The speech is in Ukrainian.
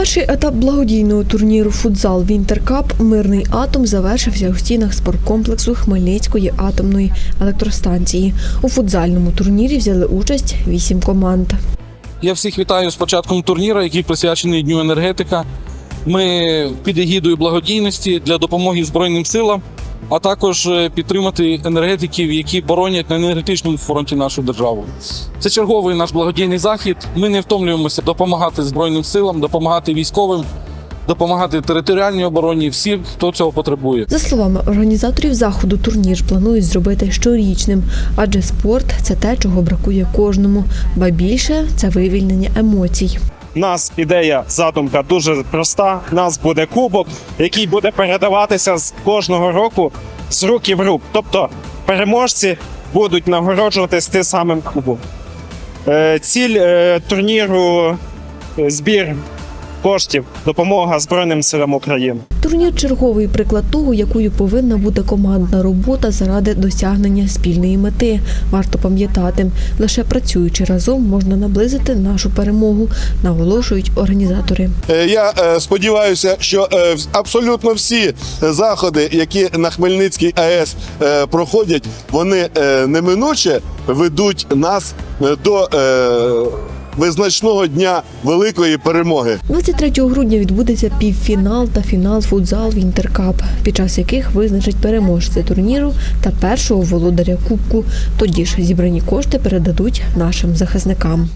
Перший етап благодійного турніру футзал Вінтеркап Мирний атом завершився у стінах спорткомплексу Хмельницької атомної електростанції. У футзальному турнірі взяли участь вісім команд. Я всіх вітаю з початком турніру, який присвячений Дню енергетика. Ми під егідою благодійності для допомоги Збройним силам, а також е, підтримати енергетиків, які боронять на енергетичному фронті нашу державу. Це черговий наш благодійний захід. Ми не втомлюємося допомагати Збройним силам, допомагати військовим, допомагати територіальній обороні, всім, хто цього потребує. За словами організаторів заходу, турнір планують зробити щорічним, адже спорт це те, чого бракує кожному, ба більше це вивільнення емоцій. Нас ідея задумка дуже проста. У нас буде кубок, який буде передаватися з кожного року з руки в рук. Тобто переможці будуть нагороджуватись тим самим кубом. Е, Ціль е, турніру е, збір коштів, допомога Збройним силам України. Турнір черговий приклад того, якою повинна бути командна робота заради досягнення спільної мети. Варто пам'ятати, лише працюючи разом можна наблизити нашу перемогу, наголошують організатори. Е, Я е, сподіваюся, що е, абсолютно всі заходи, які на Хмельницькій АЕС проходять, вони неминуче ведуть нас до визначного дня великої перемоги. 23 грудня відбудеться півфінал та фінал футзал Вінтеркап, під час яких визначать переможця турніру та першого володаря кубку. Тоді ж зібрані кошти передадуть нашим захисникам.